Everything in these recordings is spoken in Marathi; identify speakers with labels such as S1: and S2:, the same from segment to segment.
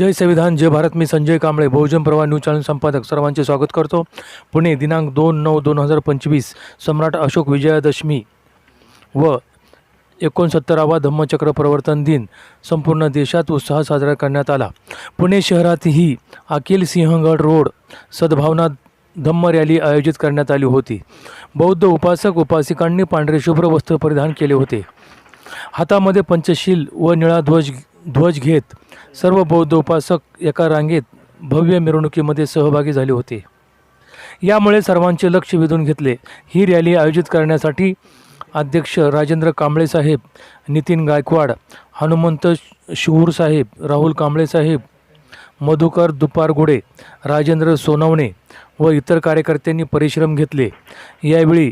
S1: जय संविधान जय भारत मी संजय कांबळे बहुजन प्रवाह न्यूज चॅनल संपादक सर्वांचे स्वागत करतो. पुणे दिनांक दोन नऊ दोन हजार पंचवीस सम्राट अशोक विजयादशमी व एकोणसत्तरावा धम्मचक्र प्रवर्तन दिन संपूर्ण देशात उत्साह साजरा करण्यात आला. पुणे शहरातही अखिल सिंहगड रोड सद्भावना धम्म रॅली आयोजित करण्यात आली होती. बौद्ध उपासक उपासिकांनी पांढरे शुभ्र वस्त्र परिधान केले होते. हातामध्ये पंचशील व निळा ध्वज ध्वज घेत सर्व बौद्ध उपासक एका रांगेत भव्य मिरवणुकीमध्ये सहभागी झाले होते. यामुळे सर्वांचे लक्ष वेधून घेतले. ही रॅली आयोजित करण्यासाठी अध्यक्ष राजेंद्र कांबळे साहेब नितीन गायकवाड हनुमंत शिहूर साहेब राहुल कांबळे साहेब मधुकर दुपारगुडे राजेंद्र सोनवणे व इतर कार्यकर्त्यांनी परिश्रम घेतले. यावेळी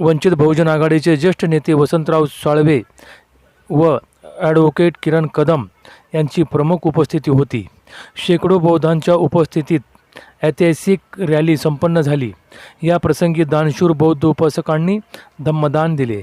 S1: वंचित बहुजन आघाडीचे ज्येष्ठ नेते वसंतराव साळवे व ॲडव्होकेट किरण कदम यांची प्रमुख उपस्थिती होती. शेकडो बौद्धांच्या उपस्थितीत ऐतिहासिक रॅली संपन्न झाली. या प्रसंगी दानशूर बौद्ध उपासकांनी धम्मदान दिले.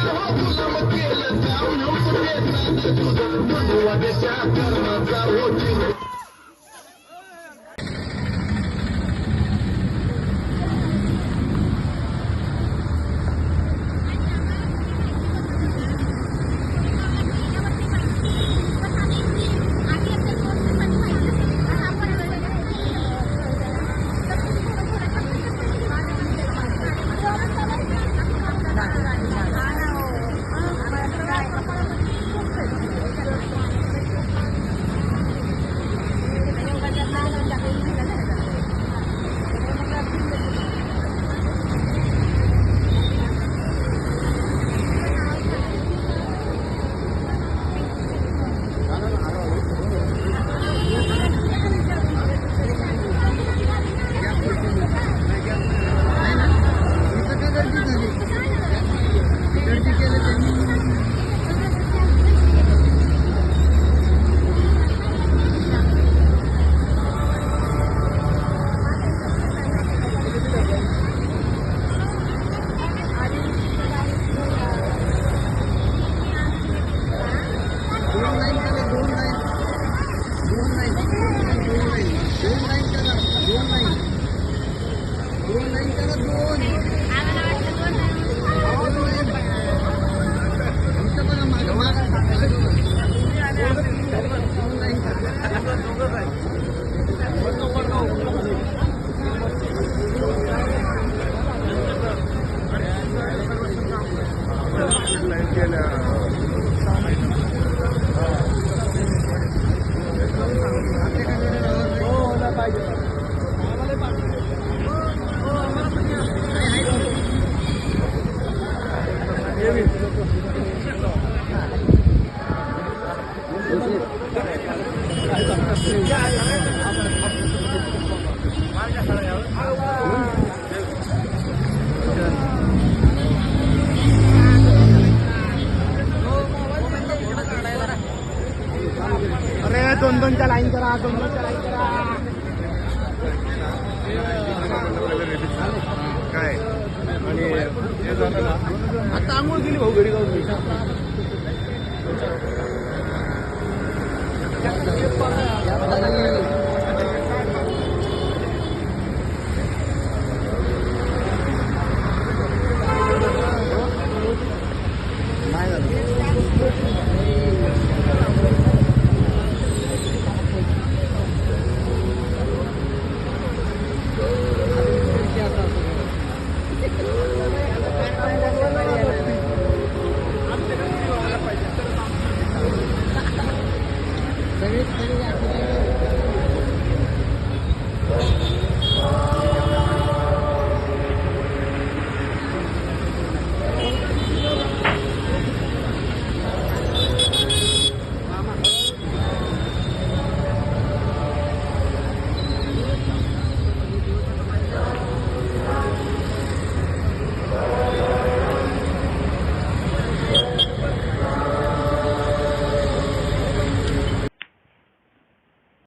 S2: Não vou deixar a cara na outra rotina Good
S3: morning. दोन दोनच्या लाईन करा दोन दोनच्या लाईन करा काय आणि हे झालं ना आता आंघोळ गेली भाऊ घरी जाऊन मी.